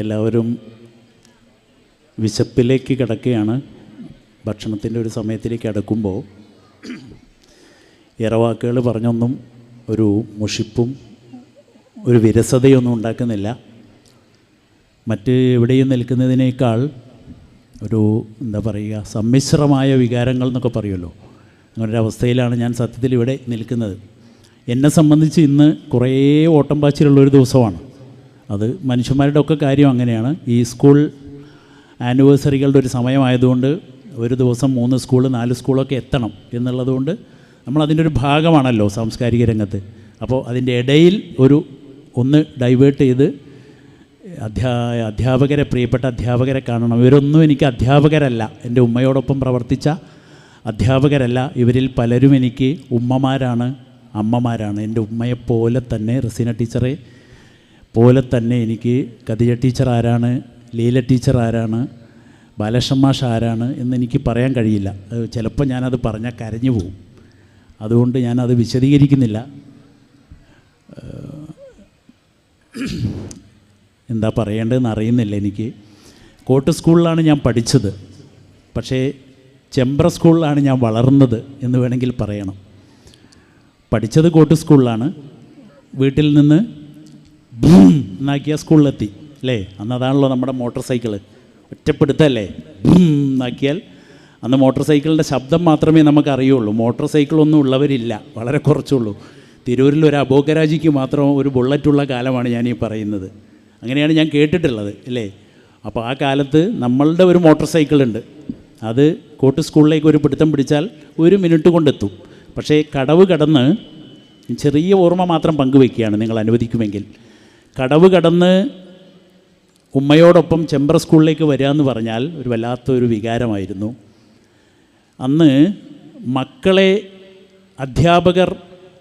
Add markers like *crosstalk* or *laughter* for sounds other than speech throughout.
എല്ലാവരും വിശപ്പിലേക്ക് കിടക്കുകയാണ്. ഭക്ഷണത്തിന്റെ ഒരു സമയത്തിലേക്ക് കിടക്കുമ്പോൾ ഇറവാക്കുകൾ പറഞ്ഞൊന്നും ഒരു മുഷിപ്പും ഒരു വിരസതയൊന്നും ഉണ്ടാക്കുന്നില്ല. മറ്റ് എവിടെയും നിൽക്കുന്നതിനേക്കാൾ ഒരു എന്താ പറയുക സമ്മിശ്രമായ വികാരങ്ങൾ എന്നൊക്കെ പറയുമല്ലോ. അങ്ങനെ ഒരു അവസ്ഥയിലാണ് ഞാൻ സത്യത്തിൽ ഇവിടെ നിൽക്കുന്നത്. എന്നെ സംബന്ധിച്ച് ഇന്ന് കുറേ ഓട്ടം പാച്ചിലുള്ളൊരു ദിവസമാണ്. അത് മനുഷ്യന്മാരുടെ ഒക്കെ കാര്യം അങ്ങനെയാണ്. ഈ സ്കൂൾ ആനിവേഴ്സറികളുടെ ഒരു സമയമായതുകൊണ്ട് ഒരു ദിവസം മൂന്ന് സ്കൂൾ നാല് സ്കൂളൊക്കെ എത്തണം എന്നുള്ളതുകൊണ്ട് നമ്മൾ അതിന്റെ ഒരു ഭാഗമാണല്ലോ സാംസ്കാരിക രംഗത്ത്. അപ്പോൾ അതിന്റെ ഇടയിൽ ഒരു ഒന്ന് ഡൈവേർട്ട് ചെയ്ത് അധ്യാ അധ്യാപകരെ പ്രിയപ്പെട്ട അധ്യാപകരെ കാണണം. ഇവരൊന്നും എനിക്ക് അധ്യാപകരല്ല. എന്റെ ഉമ്മയോടൊപ്പം പ്രവർത്തിച്ച അധ്യാപകരല്ല. ഇവരിൽ പലരും എനിക്ക് ഉമ്മമാരാണ് അമ്മമാരാണ്. എന്റെ ഉമ്മയെപ്പോലെ തന്നെ റസീന ടീച്ചറെ പോലെ തന്നെ എനിക്ക് കദിജ ടീച്ചർ ആരാണ് ലീല ടീച്ചർ ആരാണ് ബാലകൃഷ്ണൻ മാഷ് ആരാണ് എന്ന് എനിക്ക് പറയാൻ കഴിയില്ല. ചിലപ്പോൾ ഞാനത് പറഞ്ഞാൽ കരഞ്ഞു പോകും. അതുകൊണ്ട് ഞാനത് വിശദീകരിക്കുന്നില്ല. എന്താ പറയേണ്ടതെന്ന് അറിയുന്നില്ല എനിക്ക്. കോട്ട് സ്കൂളിലാണ് ഞാൻ പഠിച്ചത്. പക്ഷേ ചെമ്പ്ര സ്കൂളിലാണ് ഞാൻ വളർന്നത് എന്ന് വേണമെങ്കിൽ പറയണം. പഠിച്ചത് കോട്ട് സ്കൂളിലാണ്. വീട്ടിൽ നിന്ന് എന്നാക്കിയ സ്കൂളിലെത്തി അല്ലേ? അന്ന് അതാണല്ലോ നമ്മുടെ മോട്ടോർ സൈക്കിൾ ഒറ്റപ്പെടുത്തല്ലേ? എന്നാക്കിയാൽ അന്ന് മോട്ടോർ സൈക്കിളിന്റെ ശബ്ദം മാത്രമേ നമുക്ക് അറിയുള്ളൂ മോട്ടോർ സൈക്കിളൊന്നും ഉള്ളവരില്ല. വളരെ കുറച്ചുള്ളൂ. തിരൂരിൽ ഒരു അബോഗരാജിക്ക് മാത്രം ഒരു ബുള്ളറ്റുള്ള കാലമാണ് ഞാൻ ഈ പറയുന്നത്. അങ്ങനെയാണ് ഞാൻ കേട്ടിട്ടുള്ളത് അല്ലേ? അപ്പോൾ ആ കാലത്ത് നമ്മളുടെ ഒരു മോട്ടോർ സൈക്കിളുണ്ട് അത് കോട്ട് സ്കൂളിലേക്ക് ഒരു പിടുത്തം പിടിച്ചാൽ ഒരു മിനിറ്റ് കൊണ്ടെത്തും. പക്ഷേ കടവ് കടന്ന് ചെറിയ ഓർമ്മ മാത്രം പങ്കുവെക്കുകയാണ് നിങ്ങൾ അനുവദിക്കുമെങ്കിൽ. കടവ് കടന്ന് ഉമ്മയോടൊപ്പം ചെമ്പ്ര സ്കൂളിലേക്ക് വരിക എന്ന് പറഞ്ഞാൽ ഒരു വല്ലാത്തൊരു വികാരമായിരുന്നു. അന്ന് മക്കളെ അധ്യാപകർ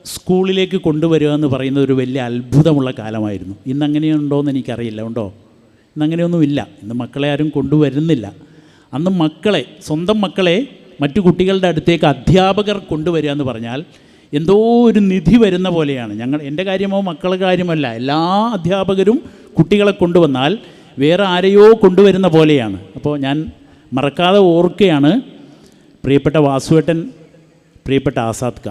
സ്കൂളിലേക്ക് കൊണ്ടുവരിക എന്ന് പറയുന്നത് ഒരു വലിയ അത്ഭുതമുള്ള കാലമായിരുന്നു. ഇന്ന് അങ്ങനെയുണ്ടോ എന്ന് എനിക്കറിയില്ല ഉണ്ടോ ഇന്ന് അങ്ങനെയൊന്നുമില്ല ഇന്ന് മക്കളെ ആരും കൊണ്ടുവരുന്നില്ല. അന്ന് മക്കളെ സ്വന്തം മക്കളെ മറ്റു കുട്ടികളുടെ അടുത്തേക്ക് അധ്യാപകർ കൊണ്ടുവരിക എന്ന് പറഞ്ഞാൽ എന്തോ ഒരു നിധി വരുന്ന പോലെയാണ്. ഞങ്ങൾ എന്റെ കാര്യമോ മക്കളുടെ കാര്യമല്ല. എല്ലാ അധ്യാപകരും കുട്ടികളെ കൊണ്ടുവന്നാൽ വേറെ ആരെയോ കൊണ്ടുവരുന്ന പോലെയാണ്. അപ്പോൾ ഞാൻ മറക്കാതെ ഓർക്കുകയാണ് പ്രിയപ്പെട്ട വാസുവേട്ടൻ പ്രിയപ്പെട്ട ആസാദ്ക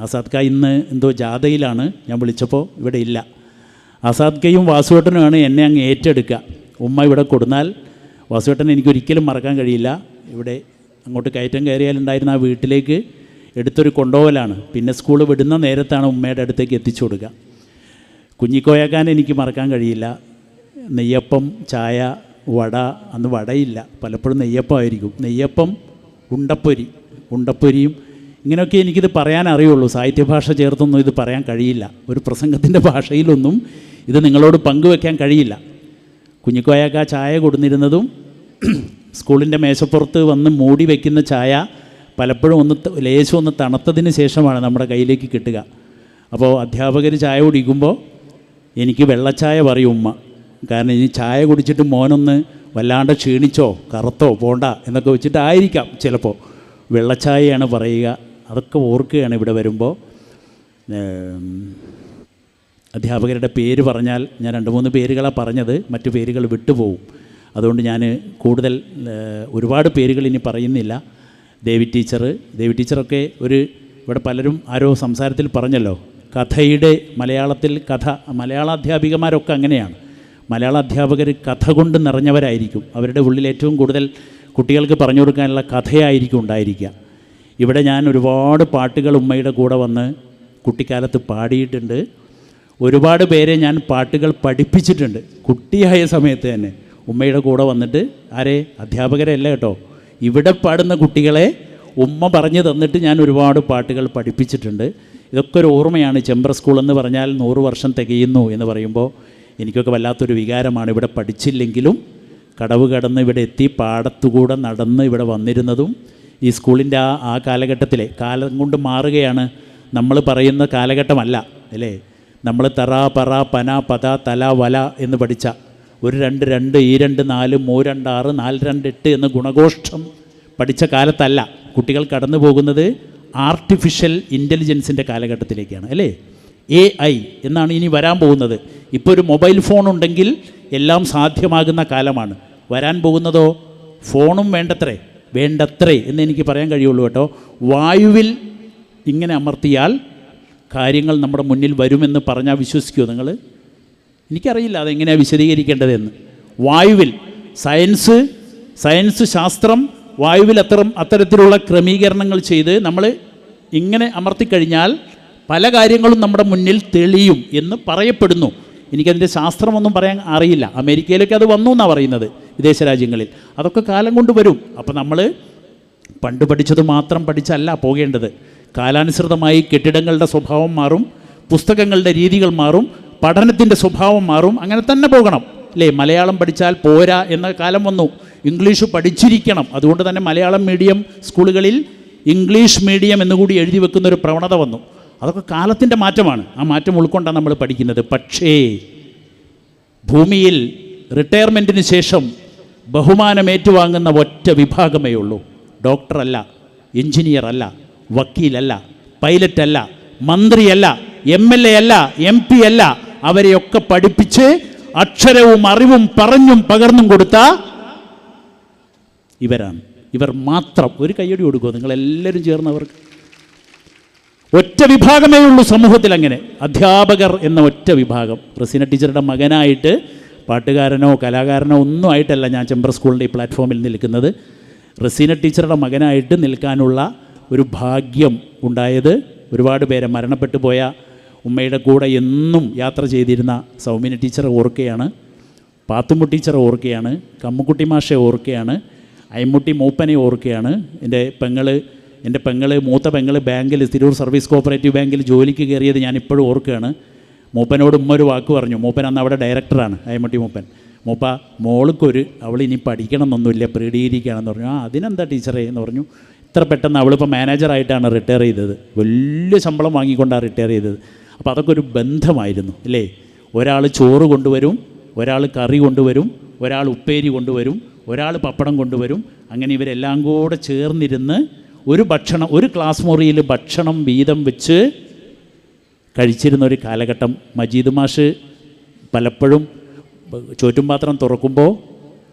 ആസാദ്ക ഇന്ന് എന്തോ ജാഥയിലാണ്. ഞാൻ വിളിച്ചപ്പോൾ ഇവിടെ ഇല്ല. ആസാദ്കയും വാസുവേട്ടനുമാണ് എന്നെ അങ്ങ് ഏറ്റെടുക്കുക. ഉമ്മ ഇവിടെ കൊടുന്നാൽ വാസുവേട്ടൻ എനിക്കൊരിക്കലും മറക്കാൻ കഴിയില്ല. ഇവിടെ അങ്ങോട്ട് കയറ്റം കയറിയാലുണ്ടായിരുന്ന ആ വീട്ടിലേക്ക് എടുത്തൊരു കൊണ്ടുപോകലാണ് പിന്നെ സ്കൂൾ വിടുന്ന നേരത്താണ് ഉമ്മയുടെ അടുത്തേക്ക് എത്തിച്ചു കൊടുക്കുക കുഞ്ഞിക്കോയാക്കാൻ എനിക്ക് മറക്കാൻ കഴിയില്ല. നെയ്യപ്പം ചായ വട അന്ന് വടയില്ല. പലപ്പോഴും നെയ്യപ്പമായിരിക്കും. നെയ്യപ്പം ഉണ്ടപ്പൊരി ഉണ്ടപ്പൊരിയും ഇങ്ങനെയൊക്കെ എനിക്കിത് പറയാൻ അറിയുള്ളൂ. സാഹിത്യഭാഷ ചേർത്തൊന്നും ഇത് പറയാൻ കഴിയില്ല. ഒരു പ്രസംഗത്തിന്റെ ഭാഷയിലൊന്നും ഇത് നിങ്ങളോട് പങ്കുവെക്കാൻ കഴിയില്ല. കുഞ്ഞിക്കോയാക്ക ചായ കൊടുന്നിരുന്നതും സ്കൂളിന്റെ മേശപ്പുറത്ത് വന്ന് മൂടി വയ്ക്കുന്ന ചായ പലപ്പോഴും ഒന്ന് ലേശം ഒന്ന് തണുത്തതിന് ശേഷമാണ് നമ്മുടെ കയ്യിലേക്ക് കിട്ടുക. അപ്പോൾ അധ്യാപകർ ചായ കുടിക്കുമ്പോൾ എനിക്ക് വെള്ളച്ചായ പറയും ഉമ്മ. കാരണം ഇനി ചായ കുടിച്ചിട്ട് മോനൊന്ന് വല്ലാണ്ട് ക്ഷീണിച്ചോ കറുത്തോ പോണ്ട എന്നൊക്കെ വെച്ചിട്ടായിരിക്കാം ചിലപ്പോൾ. വെള്ളച്ചായയാണ് പറയുക. അതൊക്കെ ഓർക്കുകയാണ് ഇവിടെ വരുമ്പോൾ. അധ്യാപകരുടെ പേര് പറഞ്ഞാൽ ഞാൻ രണ്ട് മൂന്ന് പേരുകളാണ് പറഞ്ഞത്. മറ്റു പേരുകൾ വിട്ടുപോകും. അതുകൊണ്ട് ഞാൻ കൂടുതൽ ഒരുപാട് പേരുകൾ ഇനി പറയുന്നില്ല. ദേവി ടീച്ചർ. ദേവി ടീച്ചറൊക്കെ ഒരു ഇവിടെ പലരും ആരോ സംസാരത്തിൽ പറഞ്ഞല്ലോ കഥയുടെ മലയാളത്തിൽ കഥ മലയാള അധ്യാപികമാരൊക്കെ അങ്ങനെയാണ്. മലയാള അധ്യാപകർ കഥ കൊണ്ട് നിറഞ്ഞവരായിരിക്കും. അവരുടെ ഉള്ളിൽ ഏറ്റവും കൂടുതൽ കുട്ടികൾക്ക് പറഞ്ഞു കൊടുക്കാനുള്ള കഥയായിരിക്കും ഉണ്ടായിരിക്കുക. ഇവിടെ ഞാൻ ഒരുപാട് പാട്ടുകൾ ഉമ്മയുടെ കൂടെ വന്ന് കുട്ടിക്കാലത്ത് പാടിയിട്ടുണ്ട്. ഒരുപാട് പേരെ ഞാൻ പാട്ടുകൾ പഠിപ്പിച്ചിട്ടുണ്ട്. കുട്ടിയായ സമയത്ത് തന്നെ ഉമ്മയുടെ കൂടെ വന്നിട്ട് ആരെ? അധ്യാപകരല്ല കേട്ടോ? ഇവിടെ പാടുന്ന കുട്ടികളെ ഉമ്മ പറഞ്ഞു തന്നിട്ട് ഞാൻ ഒരുപാട് പാട്ടുകൾ പഠിപ്പിച്ചിട്ടുണ്ട്. ഇതൊക്കെ ഒരു ഓർമ്മയാണ്. ചെമ്പ്ര സ്കൂൾ എന്ന് പറഞ്ഞാൽ നൂറ് വർഷം തികയുന്നു എന്ന് പറയുമ്പോൾ എനിക്കൊക്കെ വല്ലാത്തൊരു വികാരമാണ്. ഇവിടെ പഠിച്ചില്ലെങ്കിലും കടവ് കടന്ന് ഇവിടെ എത്തി പാടത്തുകൂടെ നടന്ന് ഇവിടെ വന്നിരുന്നതും ഈ സ്കൂളിന്റെ ആ ആ കാലഘട്ടത്തിലെ കാലം കൊണ്ട് മാറുകയാണ്. നമ്മൾ പറയുന്ന കാലഘട്ടമല്ല അല്ലേ? നമ്മൾ തറ പറ പന പത തല വല എന്ന് പഠിച്ച ഒരു രണ്ട് രണ്ട് ഈ രണ്ട് നാല് മൂ രണ്ട് ആറ് നാല് രണ്ട് എട്ട് എന്ന ഗുണഘോഷം പഠിച്ച കാലത്തല്ല. കുട്ടികൾ കടന്നു പോകുന്നത് ആർട്ടിഫിഷ്യൽ ഇന്റലിജൻസിന്റെ കാലഘട്ടത്തിലേക്കാണ് അല്ലേ? എ ഐ എന്നാണ് ഇനി വരാൻ പോകുന്നത്. ഇപ്പോൾ ഒരു മൊബൈൽ ഫോൺ ഉണ്ടെങ്കിൽ എല്ലാം സാധ്യമാകുന്ന കാലമാണ്. വരാൻ പോകുന്നതോ? ഫോണും വേണ്ടത്രേ. വേണ്ടത്രേ എന്ന് എനിക്ക് പറയാൻ കഴിയുള്ളൂ കേട്ടോ. വായുവിൽ ഇങ്ങനെ അമർത്തിയാൽ കാര്യങ്ങൾ നമ്മുടെ മുന്നിൽ വരുമെന്ന് പറഞ്ഞാൽ വിശ്വസിക്കുമോ നിങ്ങൾ? എനിക്കറിയില്ല അതെങ്ങനെയാണ് വിശദീകരിക്കേണ്ടതെന്ന്. വായുവിൽ സയൻസ് സയൻസ് ശാസ്ത്രം വായുവിൽ അത്തരം അത്തരത്തിലുള്ള ക്രമീകരണങ്ങൾ ചെയ്ത് നമ്മൾ ഇങ്ങനെ അമർത്തിക്കഴിഞ്ഞാൽ പല കാര്യങ്ങളും നമ്മുടെ മുന്നിൽ തെളിയും എന്ന് പറയപ്പെടുന്നു. എനിക്കതിന്റെ ശാസ്ത്രമൊന്നും പറയാൻ അറിയില്ല. അമേരിക്കയിലൊക്കെ അത് വന്നു എന്നാണ് പറയുന്നത് വിദേശ രാജ്യങ്ങളിൽ. അതൊക്കെ കാലം കൊണ്ട് വരും. അപ്പോൾ നമ്മൾ പണ്ട് പഠിച്ചത് മാത്രം പഠിച്ചല്ല പോകേണ്ടത്. കാലാനുസൃതമായി കെട്ടിടങ്ങളുടെ സ്വഭാവം മാറും പുസ്തകങ്ങളുടെ രീതികൾ മാറും പഠനത്തിന്റെ സ്വഭാവം മാറും. അങ്ങനെ തന്നെ പോകണം. അല്ലേ മലയാളം പഠിച്ചാൽ പോരാ എന്ന കാലം വന്നു. ഇംഗ്ലീഷ് പഠിച്ചിരിക്കണം. അതുകൊണ്ട് തന്നെ മലയാളം മീഡിയം സ്കൂളുകളിൽ ഇംഗ്ലീഷ് മീഡിയം എന്നുകൂടി എഴുതി വെക്കുന്ന ഒരു പ്രവണത വന്നു. അതൊക്കെ കാലത്തിന്റെ മാറ്റമാണ്. ആ മാറ്റം ഉൾക്കൊണ്ടാണ് നമ്മൾ പഠിക്കുന്നത്. പക്ഷേ ഭൂമിയിൽ റിട്ടയർമെന്റിന് ശേഷം ബഹുമാനം ഏറ്റുവാങ്ങുന്ന ഒറ്റ വിഭാഗമേ ഉള്ളൂ. ഡോക്ടറല്ല എഞ്ചിനീയർ അല്ല വക്കീലല്ല പൈലറ്റ് അല്ല മന്ത്രിയല്ല എം എൽ എ അല്ല എം പി അല്ല അവരെയൊക്കെ പഠിപ്പിച്ച് അക്ഷരവും അറിവും പറഞ്ഞും പകർന്നും കൊടുത്ത ഇവരാണ്. ഇവർ മാത്രം ഒരു കയ്യടി കൊടുക്കുക നിങ്ങളെല്ലാവരും ചേർന്നവർക്ക് ഒറ്റ വിഭാഗമേ ഉള്ളൂ സമൂഹത്തിൽ അങ്ങനെ. അധ്യാപകർ എന്ന ഒറ്റ വിഭാഗം. റസീന ടീച്ചറുടെ മകനായിട്ട് പാട്ടുകാരനോ കലാകാരനോ ഒന്നും ആയിട്ടല്ല ഞാൻ ചെമ്പർ സ്കൂളിന്റെ ഈ പ്ലാറ്റ്ഫോമിൽ നിൽക്കുന്നത്. റസീന ടീച്ചറുടെ മകനായിട്ട് നിൽക്കാനുള്ള ഒരു ഭാഗ്യം ഉണ്ടായത് ഒരുപാട് പേരെ മരണപ്പെട്ടു പോയ ഉമ്മയുടെ കൂടെ എന്നും യാത്ര ചെയ്തിരുന്ന സൗമിനി ടീച്ചറെ ഓർക്കുകയാണ് പാത്തുമ്മ ടീച്ചറെ ഓർക്കുകയാണ് കമ്മുക്കുട്ടി മാഷെ ഓർക്കുകയാണ് അയമ്മുട്ടി മൂപ്പനെ ഓർക്കുകയാണ്. എന്റെ പെങ്ങൾ എന്റെ പെങ്ങൾ മൂത്ത പെങ്ങൾ ബാങ്കിൽ തിരൂർ സർവീസ് കോപ്പറേറ്റീവ് ബാങ്കിൽ ജോലിക്ക് കയറിയത് ഞാൻ ഇപ്പോഴും ഓർക്കുകയാണ്. മൂപ്പനോട് ഉമ്മ ഒരു വാക്ക് പറഞ്ഞു. മൂപ്പൻ അന്ന് അവിടെ ഡയറക്ടറാണ് അയമുട്ടി മൂപ്പൻ. മൂപ്പ മോൾക്കൊരു അവൾ ഇനി പഠിക്കണം എന്നൊന്നുമില്ല പ്രീഡിയിരിക്കുകയാണെന്ന് പറഞ്ഞു. ആ അതിനെന്താ ടീച്ചറേ? എന്ന് പറഞ്ഞു. ഇത്ര പെട്ടെന്ന് അവളിപ്പോൾ മാനേജറായിട്ടാണ് റിട്ടയർ ചെയ്തത്. വലിയ ശമ്പളം വാങ്ങിക്കൊണ്ടാണ് റിട്ടയർ ചെയ്തത്. അപ്പോൾ അതൊക്കെ ഒരു ബന്ധമായിരുന്നു അല്ലേ? ഒരാൾ ചോറ് കൊണ്ടുവരും ഒരാൾ കറി കൊണ്ടുവരും ഒരാൾ ഉപ്പേരി കൊണ്ടുവരും ഒരാൾ പപ്പടം കൊണ്ടുവരും. അങ്ങനെ ഇവരെല്ലാം കൂടെ ചേർന്നിരുന്ന് ഒരു ഭക്ഷണം ഒരു ക്ലാസ് മുറിയിൽ ഭക്ഷണം വീതം വെച്ച് കഴിച്ചിരുന്ന ഒരു കാലഘട്ടം. മജീദ് മാഷ് പലപ്പോഴും ചോറ്റുംപാത്രം തുറക്കുമ്പോൾ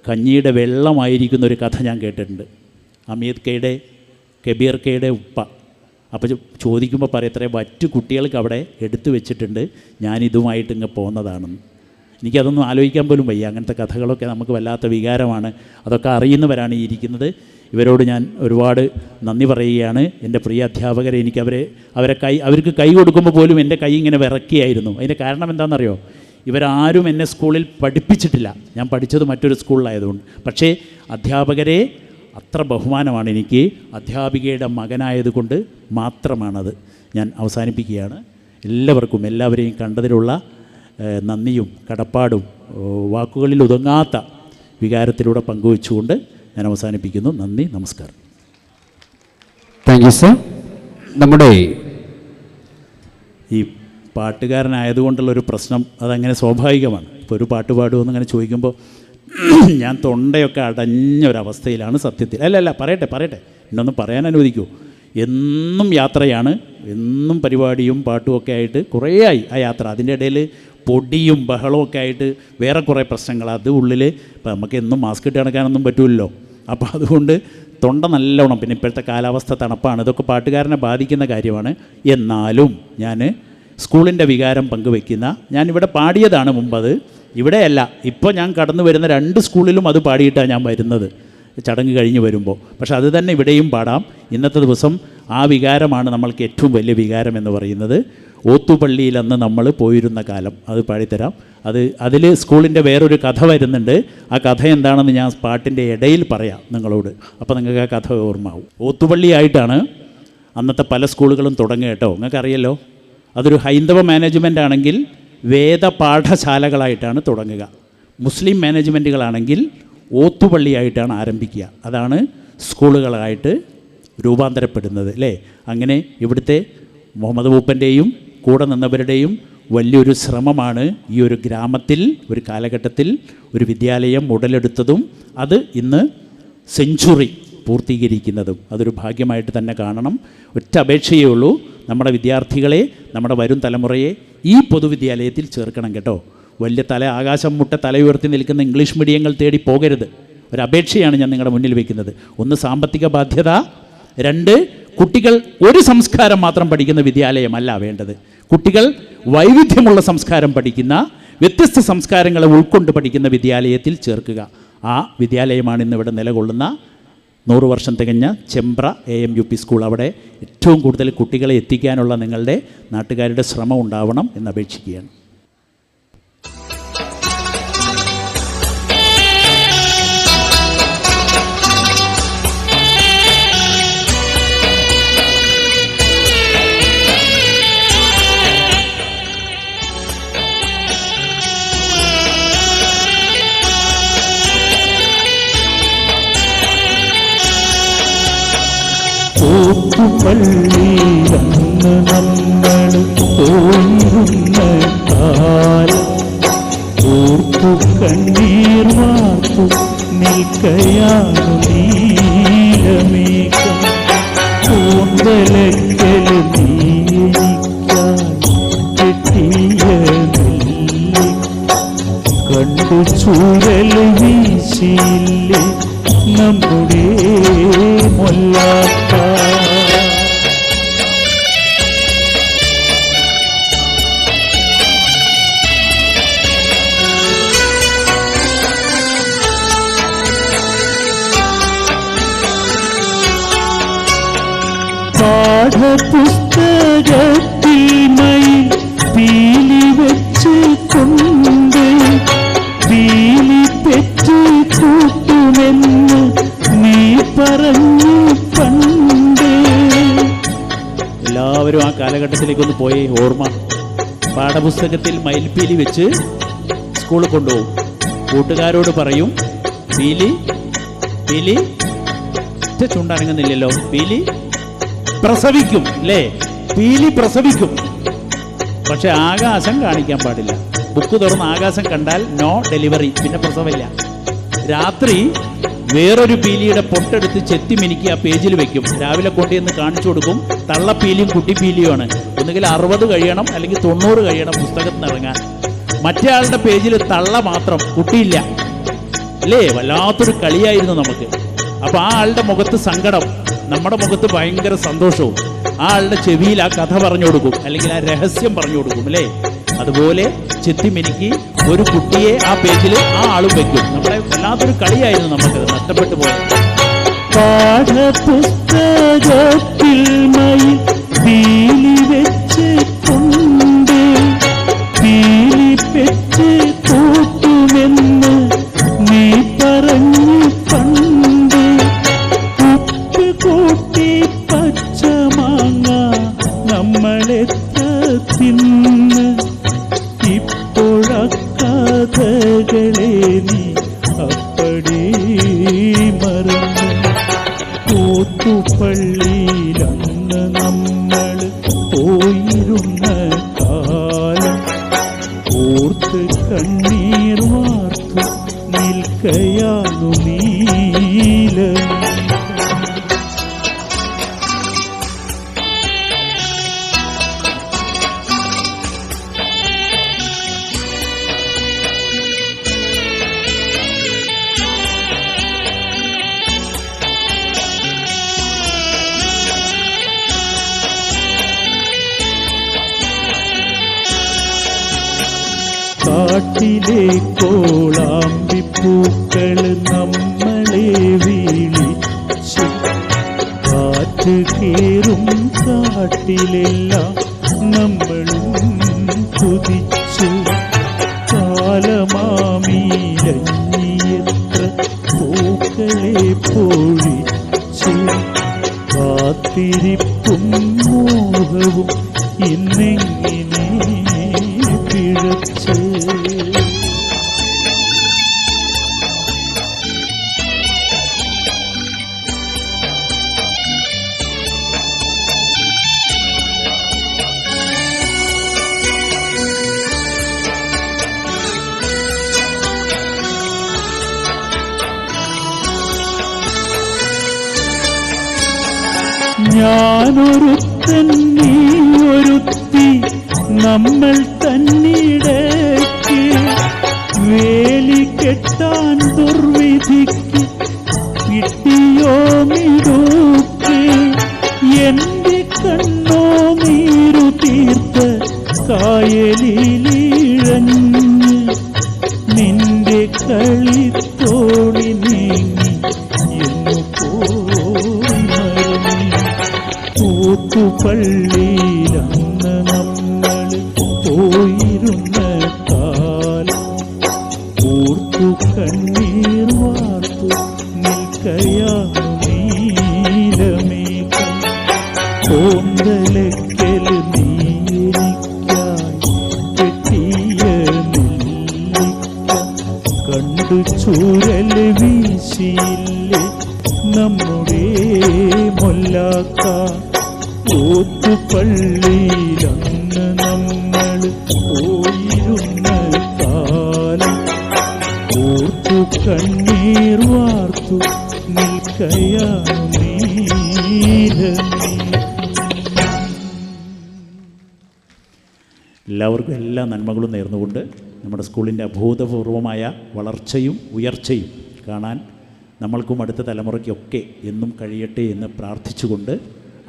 കഞ്ഞിയുടെ വെള്ളമായിരിക്കുന്ന ഒരു കഥ ഞാൻ കേട്ടിട്ടുണ്ട്. അമീദ് കെയുടെ കബീർ കെയുടെ ഉപ്പ. അപ്പോൾ ചോദിക്കുമ്പോൾ പറയത്രേ മറ്റു കുട്ടികൾക്ക് അവിടെ എടുത്തു വെച്ചിട്ടുണ്ട്. ഞാനിതുമായിട്ട് ഇങ്ങ് പോകുന്നതാണെന്ന് എനിക്കതൊന്നും ആലോചിക്കാൻ പോലും വയ്യ. അങ്ങനത്തെ കഥകളൊക്കെ നമുക്ക് വല്ലാത്ത വികാരമാണ്. അതൊക്കെ അറിയുന്നവരാണ് ഈ ഇരിക്കുന്നത്. ഇവരോട് ഞാൻ ഒരുപാട് നന്ദി പറയുകയാണ്. എന്റെ പ്രിയ അധ്യാപകരെ എനിക്കവരെ അവരെ കൈ അവർക്ക് കൈ കൊടുക്കുമ്പോൾ പോലും എന്റെ കൈ ഇങ്ങനെ വിറക്കിയായിരുന്നു. അതിന്റെ കാരണം എന്താണെന്നറിയോ? ഇവരാരും എന്നെ സ്കൂളിൽ പഠിപ്പിച്ചിട്ടില്ല. ഞാൻ പഠിച്ചത് മറ്റൊരു സ്കൂളിലായതുകൊണ്ട്. പക്ഷേ അധ്യാപകരെ അത്ര ബഹുമാനമാണ് എനിക്ക്. അധ്യാപികയുടെ മകനായതുകൊണ്ട് മാത്രമാണത്. ഞാൻ അവസാനിപ്പിക്കുകയാണ്. എല്ലാവർക്കും എല്ലാവരെയും കണ്ടതിലുള്ള നന്ദിയും കടപ്പാടും വാക്കുകളിൽ ഒതുങ്ങാത്ത വികാരത്തിലൂടെ പങ്കുവെച്ചുകൊണ്ട് ഞാൻ അവസാനിപ്പിക്കുന്നു. നന്ദി നമസ്കാരം. താങ്ക് യു സർ നമ്മുടെ ഈ പാട്ടുകാരനായതുകൊണ്ടുള്ള ഒരു പ്രശ്നം അതങ്ങനെ സ്വാഭാവികമാണ്. ഇപ്പോൾ ഒരു പാട്ട് പാടുമെന്ന് അങ്ങനെ ചോദിക്കുമ്പോൾ *clears throat* ഞാൻ തൊണ്ടയൊക്കെ അടഞ്ഞ ഒരവസ്ഥയിലാണ് സത്യത്തിൽ. അല്ല അല്ല പറയട്ടെ പറയട്ടെ. എന്നൊന്ന് പറയാൻ അനുവദിക്കൂ. എന്നും യാത്രയാണ് എന്നും പരിപാടിയും പാട്ടും ഒക്കെ ആയിട്ട് കുറേ ആയി ആ യാത്ര. അതിന്റെ ഇടയിൽ പൊടിയും ബഹളവും ഒക്കെ ആയിട്ട് വേറെ കുറേ പ്രശ്നങ്ങൾ. അത് ഉള്ളിൽ ഇപ്പം നമുക്ക് എന്നും മാസ്ക് ഇട്ട് നടക്കാനൊന്നും പറ്റുമല്ലോ അപ്പോൾ അതുകൊണ്ട് തൊണ്ട നല്ലോണം പിന്നെ ഇപ്പോഴത്തെ കാലാവസ്ഥ തണുപ്പാണ്. ഇതൊക്കെ പാട്ടുകാരനെ ബാധിക്കുന്ന കാര്യമാണ്. എന്നാലും ഞാൻ സ്കൂളിന്റെ വികാരം പങ്കുവെക്കുന്ന ഞാനിവിടെ പാടിയതാണ് മുമ്പത്. ഇവിടെയല്ല ഇപ്പോൾ ഞാൻ കടന്നു വരുന്ന രണ്ട് സ്കൂളിലും അത് പാടിയിട്ടാണ് ഞാൻ വരുന്നത്. ചടങ്ങ് കഴിഞ്ഞ് വരുമ്പോൾ പക്ഷേ അത് തന്നെ ഇവിടെയും പാടാം. ഇന്നത്തെ ദിവസം ആ വികാരമാണ് നമ്മൾക്ക് ഏറ്റവും വലിയ വികാരം എന്ന് പറയുന്നത്. ഓത്തുപള്ളിയിൽ അന്ന് നമ്മൾ പോയിരുന്ന കാലം അത് പാടിത്തരാം. അത് അതിൽ സ്കൂളിന്റെ വേറൊരു കഥ വരുന്നുണ്ട്. ആ കഥ എന്താണെന്ന് ഞാൻ പാട്ടിന്റെ ഇടയിൽ പറയാം നിങ്ങളോട്. അപ്പോൾ നിങ്ങൾക്ക് ആ കഥ ഓർമ്മാവും ഓത്തുപള്ളിയായിട്ടാണ് അന്നത്തെ പല സ്കൂളുകളും തുടങ്ങുക കേട്ടോ. നിങ്ങൾക്കറിയല്ലോ? അതൊരു ഹൈന്ദവ മാനേജ്മെന്റ് ആണെങ്കിൽ വേദപാഠശാലകളായിട്ടാണ് തുടങ്ങുക. മുസ്ലിം മാനേജ്മെന്റുകളാണെങ്കിൽ ഓത്തുപള്ളിയായിട്ടാണ് ആരംഭിക്കുക. അതാണ് സ്കൂളുകളായിട്ട് രൂപാന്തരപ്പെടുന്നത് അല്ലേ? അങ്ങനെ ഇവിടുത്തെ മുഹമ്മദ് മൂപ്പന്റെയും കൂടെ നിന്നവരുടെയും വലിയൊരു ശ്രമമാണ് ഈ ഒരു ഗ്രാമത്തിൽ ഒരു കാലഘട്ടത്തിൽ ഒരു വിദ്യാലയം ഉടലെടുത്തതും അത് ഇന്ന് സെഞ്ചുറി പൂർത്തീകരിക്കുന്നതും. അതൊരു ഭാഗ്യമായിട്ട് തന്നെ കാണണം. ഒറ്റ അപേക്ഷയേ ഉള്ളൂ. നമ്മുടെ വിദ്യാർത്ഥികളെ നമ്മുടെ വരും തലമുറയെ ഈ പൊതുവിദ്യാലയത്തിൽ ചേർക്കണം കേട്ടോ. വലിയ തല ആകാശം മുട്ട തല ഉയർത്തി നിൽക്കുന്ന ഇംഗ്ലീഷ് മീഡിയങ്ങൾ തേടി പോകരുത്. ഒരു അപേക്ഷയാണ് ഞാൻ നിങ്ങളുടെ മുന്നിൽ വയ്ക്കുന്നത് ഒന്ന് സാമ്പത്തിക ബാധ്യത. രണ്ട് കുട്ടികൾ ഒരു സംസ്കാരം മാത്രം പഠിക്കുന്ന വിദ്യാലയമല്ല വേണ്ടത്. കുട്ടികൾ വൈവിധ്യമുള്ള സംസ്കാരം പഠിക്കുന്ന വ്യത്യസ്ത സംസ്കാരങ്ങളെ ഉൾക്കൊണ്ട് പഠിക്കുന്ന വിദ്യാലയത്തിൽ ചേർക്കുക. ആ വിദ്യാലയമാണ് ഇന്നിവിടെ നിലകൊള്ളുന്ന നൂറ് വർഷം തികഞ്ഞ Chembra A M U P school അവിടെ ഏറ്റവും കൂടുതൽ കുട്ടികളെ എത്തിക്കാനുള്ള നിങ്ങളുടെ നാട്ടുകാരുടെ ശ്രമം ഉണ്ടാവണം എന്ന് അപേക്ഷിക്കുകയാണ്. ഓത്തുപള്ളിയിലന്ന് നമ്മൾ പോയിരുന്ന കാലം ഓർത്തു കണ്ണീർ വാർത്തു നിൽക്കയാണു നീലമേഘം കൂന്തലക്കൽ നീക്കായി കെട്ടിയ കണ്ടു ചൂരൽ വീശിയില്ലേ നമ്മുടെ മൊല്ലാത്ത പാഠപുസ്തകത്തിൽ മയിൽ പീലി വെച്ച് കൊണ്ട് പീലി പെറ്റ് കൂട്ടുമെന്ന് നീ പറഞ്ഞു പണ്ട്. എല്ലാവരും ആ കാലഘട്ടത്തിലേക്കൊന്ന് പോയി ഓർമ്മ. പാഠപുസ്തകത്തിൽ മയിൽപ്പീലി വെച്ച് സ്കൂളിൽ കൊണ്ടുപോകും. കൂട്ടുകാരോട് പറയും പീലി പീലി. ചുണ്ടനങ്ങുന്നില്ലല്ലോ. പീലി പ്രസവിക്കും അല്ലേ പീലി പ്രസവിക്കും. പക്ഷെ ആകാശം കാണിക്കാൻ പാടില്ല. ബുക്ക് തുറന്ന് ആകാശം കണ്ടാൽ നോ ഡെലിവറി പിന്നെ പ്രസവമില്ല. രാത്രി വേറൊരു പീലിയുടെ പൊട്ടെടുത്ത് ചെത്തി മിനുക്കി ആ പേജിൽ വെക്കും. രാവിലെ കൊണ്ടുവന്ന് കാണിച്ചു കൊടുക്കും. തള്ളപ്പീലിയും കുട്ടിപ്പീലിയുമാണ്. ഒന്നുകിൽ അറുപത് കഴിയണം അല്ലെങ്കിൽ തൊണ്ണൂറ് കഴിയണം പുസ്തകത്തിൽ നിന്ന് ഇറങ്ങാൻ. മറ്റേ ആളുടെ പേജിൽ തള്ള മാത്രം കുട്ടിയില്ല. അല്ലേ വല്ലാത്തൊരു കളിയായിരുന്നു നമുക്ക്. അപ്പൊ ആ ആളുടെ മുഖത്ത് സങ്കടം. നമ്മുടെ മുഖത്ത് ഭയങ്കര സന്തോഷവും ആ ആളുടെ ചെവിയിൽ ആ കഥ പറഞ്ഞു കൊടുക്കും അല്ലെങ്കിൽ ആ രഹസ്യം പറഞ്ഞു കൊടുക്കും അല്ലേ? അതുപോലെ ചെത്തിമിനുക്കി ഒരു കുട്ടിയെ ആ പേജിൽ ആ ആളും വെക്കും. നമ്മളെ വല്ലാത്തൊരു കളിയായിരുന്നു നമുക്ക് നഷ്ടപ്പെട്ടു പോയത്. പാഠപുസ്തകത്തിൽ നിൽക്കയാണു കാട്ടിലെ കോളാമ്പിപ്പൂക്കൾ നമ്മളെ വീളിച്ചു കാറ്റ് കേറും കാട്ടിലെല്ലാം നമ്മളും കുതിച്ചു. കാലമാമീലഞ്ഞിയത്ര പൂക്കളെ പൊഴിച്ചു. കാത്തിരിപ്പും മോഹവും പിഴച്ച് ഞാനൊരുത്തൻ ഓർത്തു *laughs* കണ്ണീർ വാർത്തു എല്ലാവർക്കും എല്ലാ നന്മകളും നേർന്നുകൊണ്ട് നമ്മുടെ സ്കൂളിന്റെ അഭൂതപൂർവമായ വളർച്ചയും ഉയർച്ചയും കാണാൻ നമ്മൾക്കും അടുത്ത തലമുറയ്ക്കൊക്കെ എന്നും കഴിയട്ടെ എന്ന് പ്രാർത്ഥിച്ചുകൊണ്ട്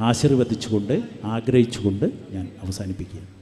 ആശീർവദിച്ചുകൊണ്ട് ആഗ്രഹിച്ചുകൊണ്ട് ഞാൻ അവസാനിപ്പിക്കുകയാണ്.